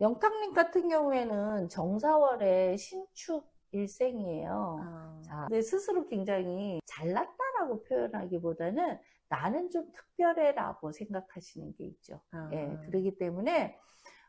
영탁님 같은 경우에는 정사월의 신축 일생이에요. 아, 자, 내 스스로 굉장히 잘났다라고 표현하기보다는 나는 좀 특별해라고 생각하시는 게 있죠. 아. 예, 그러기 때문에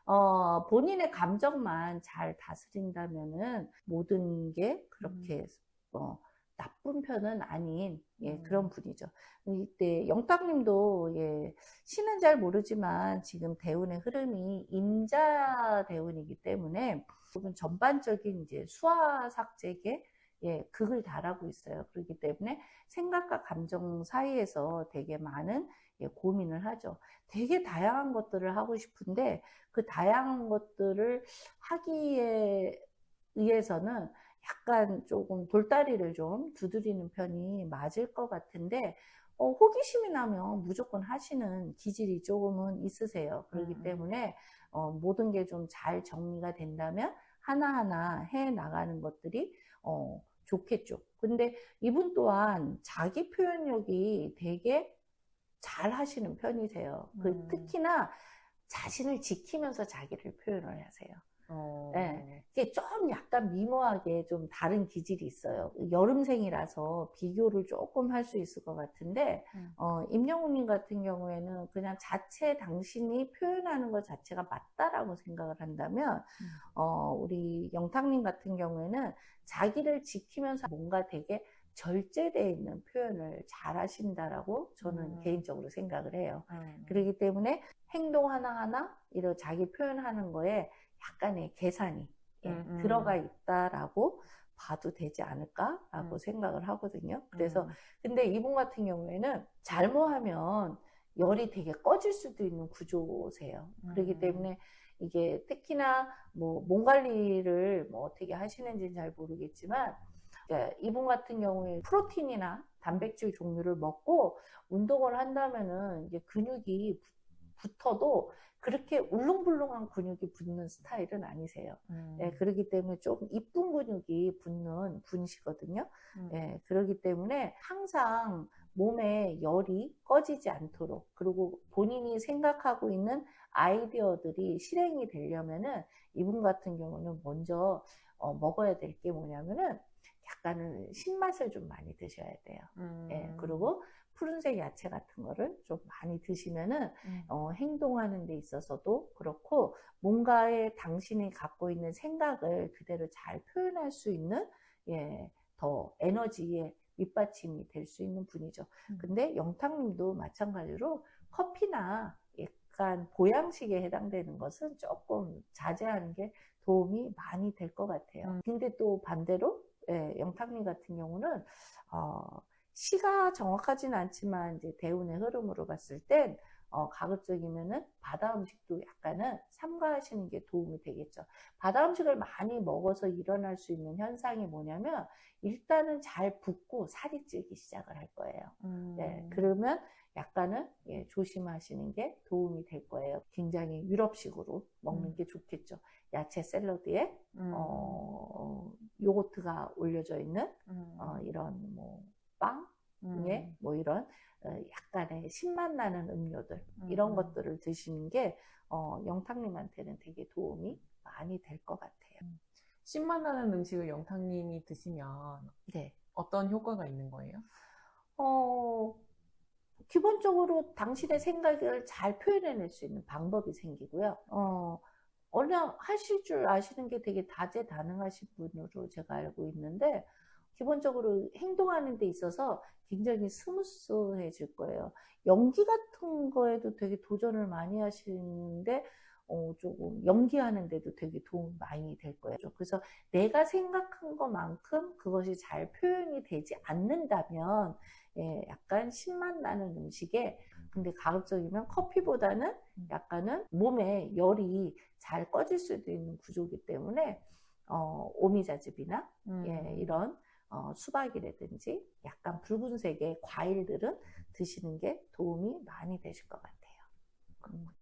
어, 본인의 감정만 잘 다스린다면은 모든 게 그렇게 어, 나쁜 편은 아닌 예, 음. 그런 분이죠. 이때 영탁님도 예, 신은 잘 모르지만 지금 대운의 흐름이 임자 대운이기 때문에 조금 전반적인 이제 수화 삭제계 예, 극을 달하고 있어요. 그렇기 때문에 생각과 감정 사이에서 되게 많은 예, 고민을 하죠. 되게 다양한 것들을 하고 싶은데 그 다양한 것들을 하기에 의해서는 약간 조금 돌다리를 좀 두드리는 편이 맞을 것 같은데 어, 호기심이 나면 무조건 하시는 기질이 조금은 있으세요. 그렇기 음. 때문에 어, 모든 게 좀 잘 정리가 된다면 하나하나 해 나가는 것들이 어, 좋겠죠. 근데 이분 또한 자기 표현력이 되게 잘 하시는 편이세요. 그 음. 특히나 자신을 지키면서 자기를 표현을 하세요. 어, 네. 이게 좀 약간 미모하게 좀 다른 기질이 있어요. 여름생이라서 비교를 조금 할 수 있을 것 같은데, 음. 어, 임영웅님 같은 경우에는 그냥 자체 당신이 표현하는 것 자체가 맞다라고 생각을 한다면, 음. 어, 우리 영탁님 같은 경우에는 자기를 지키면서 뭔가 되게 절제되어 있는 표현을 잘 하신다라고 저는 음. 개인적으로 생각을 해요. 음. 그렇기 때문에 행동 하나하나 이런 자기 표현하는 거에 약간의 계산이 예, 음, 음. 들어가 있다라고 봐도 되지 않을까라고 음. 생각을 하거든요. 그래서 음. 근데 이분 같은 경우에는 잘못하면 열이 되게 꺼질 수도 있는 구조세요. 그렇기 음. 때문에 이게 특히나 뭐 몸 관리를 뭐 어떻게 하시는지는 잘 모르겠지만 이분 같은 경우에 프로틴이나 단백질 종류를 먹고 운동을 한다면은 이제 근육이 붙- 붙어도 그렇게 울렁불렁한 근육이 붙는 스타일은 아니세요. 음. 예, 그렇기 때문에 조금 이쁜 근육이 붙는 분이시거든요. 음. 예, 그렇기 때문에 항상 몸에 열이 꺼지지 않도록 그리고 본인이 생각하고 있는 아이디어들이 실행이 되려면은 이분 같은 경우는 먼저 어, 먹어야 될 게 뭐냐면은 약간은 신맛을 좀 많이 드셔야 돼요. 음. 예, 그리고 푸른색 야채 같은 거를 좀 많이 드시면은 음. 어, 행동하는 데 있어서도 그렇고 뭔가에 당신이 갖고 있는 생각을 그대로 잘 표현할 수 있는 예, 더 에너지의 밑받침이 될 수 있는 분이죠. 음. 근데 영탁님도 마찬가지로 커피나 약간 보양식에 해당되는 것은 조금 자제하는 게 도움이 많이 될 것 같아요. 음. 근데 또 반대로 예, 영탁님 같은 경우는 어, 시가 정확하진 않지만 이제 대운의 흐름으로 봤을 땐 어, 가급적이면은 바다 음식도 약간은 삼가하시는 게 도움이 되겠죠. 바다 음식을 많이 먹어서 일어날 수 있는 현상이 뭐냐면 일단은 잘 붓고 살이 찌기 시작을 할 거예요. 음. 네, 그러면 약간은 예, 조심하시는 게 도움이 될 거예요. 굉장히 유럽식으로 먹는 음. 게 좋겠죠. 야채 샐러드에 음. 어, 요거트가 올려져 있는 음. 어, 이런 뭐 빵, 음. 예, 뭐 이런 어, 약간의 신맛 나는 음료들 이런 음. 것들을 드시는 게 어, 영탁님한테는 되게 도움이 많이 될 것 같아요. 신맛 나는 음식을 영탁님이 드시면 네. 어떤 효과가 있는 거예요? 어, 기본적으로 당신의 생각을 잘 표현해낼 수 있는 방법이 생기고요. 어, 어느 하실 줄 아시는 게 되게 다재다능하신 분으로 제가 알고 있는데, 기본적으로 행동하는 데 있어서 굉장히 스무스해질 거예요. 연기 같은 거에도 되게 도전을 많이 하시는데, 어, 조금 연기하는데도 되게 도움이 많이 될 거예요. 그래서 내가 생각한 것만큼 그것이 잘 표현이 되지 않는다면, 예, 약간 신맛 나는 음식에, 근데 가급적이면 커피보다는 음. 약간은 몸에 열이 잘 꺼질 수도 있는 구조이기 때문에, 어, 오미자즙이나, 음. 예, 이런, 어, 수박이라든지 약간 붉은색의 과일들은 드시는 게 도움이 많이 되실 것 같아요.